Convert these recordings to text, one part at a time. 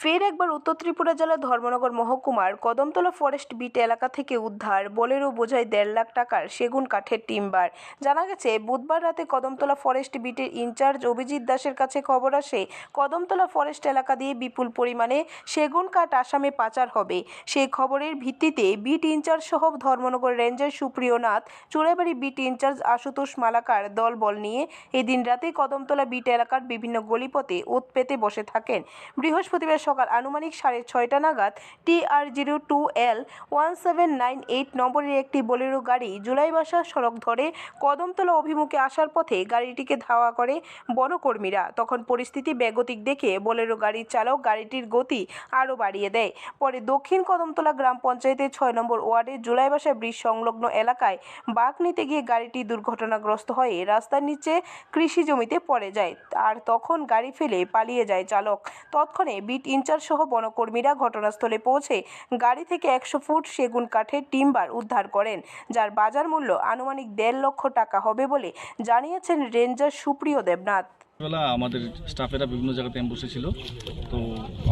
ফের একবার উত্তর ত্রিপুরা জেলার ধর্মনগর মহকুমার কদমতলা ফরেস্ট বিট এলাকা থেকে উদ্ধার। বোলেরো বোঝাই দেড় লাখ টাকার সেগুন কাঠের টিম্বার। জানা গেছে, বুধবার রাতে কদমতলা ফরেস্ট বিটের ইনচার্জ অভিজিৎ দাসের কাছে খবর আসে, কদমতলা ফরেস্ট এলাকা দিয়ে বিপুল পরিমাণে সেগুন কাঠ আসামে পাচার হবে। সেই খবরের ভিত্তিতে বিট ইনচার্জ সহ ধর্মনগর রেঞ্জের সুপ্রিয় নাথ চুড়াইবাড়ি বিট ইনচার্জ আশুতোষ মালাকার দল বল নিয়ে এদিন রাতে কদমতলা বিট এলাকার বিভিন্ন গলিপথে ওত পেতে বসে থাকেন। বৃহস্পতিবার সকাল আনুমানিক সাড়ে ছয়টা নাগাদ T R zero two L one seven nine eight নম্বরের একটি বোলেরো গাড়ি জুলাইবাসা সড়ক ধরে কদমতলা অভিমুখে আসার পথে গাড়িটিকে ধাওয়া করে বনকর্মীরা। তখন পরিস্থিতি বেগতিক দেখে বোলেরো গাড়ির চালক গাড়িটির গতি আরও বাড়িয়ে দেয়। পরে দক্ষিণ কদমতলা গ্রাম পঞ্চায়েতের ছয় নম্বর ওয়ার্ডের জুলাইবাসা ব্রিজ সংলগ্ন এলাকায় বাঘ নিতে গিয়ে গাড়িটি দুর্ঘটনাগ্রস্ত হয়ে রাস্তার নিচে কৃষি জমিতে পড়ে যায়। আর তখন গাড়ি ফেলে পালিয়ে যায় চালক। তৎক্ষণে বিট ইনচার্জ সহ বনকর্মীরা ঘটনাস্থলে পৌঁছে গাড়ি থেকে একশো ফুট সেগুন কাঠের টিম্বার উদ্ধার করেন, যার বাজার মূল্য আনুমানিক দেড় লক্ষ টাকা হবে বলে জানিয়েছেন রেঞ্জার সুপ্রিয় দেবনাথ। বেলা আমাদের স্টাফেরা বিভিন্ন জায়গাতে অ্যাম্বুসে ছিল। তো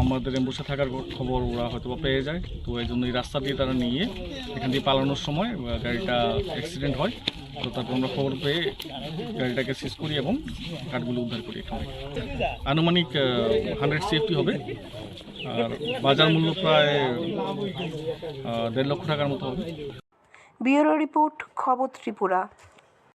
আমাদের অ্যাম্বুসে থাকার খবর ওরা হয়তো বা পেয়ে যায়। তো এই জন্য এই রাস্তা দিয়ে তারা নিয়ে এখান দিয়ে পালানোর সময় গাড়িটা অ্যাক্সিডেন্ট হয়। তো তারপর আমরা খবর পেয়ে গাড়িটাকে সিজ করি এবং কাঠগুলো উদ্ধার করি এখান আনুমানিক হান্ড্রেড সেফটি হবে। আর বাজার মূল্য প্রায় দেড় লক্ষ টাকার মতো হবে। ব্যুরো রিপোর্ট, খবর ত্রিপুরা।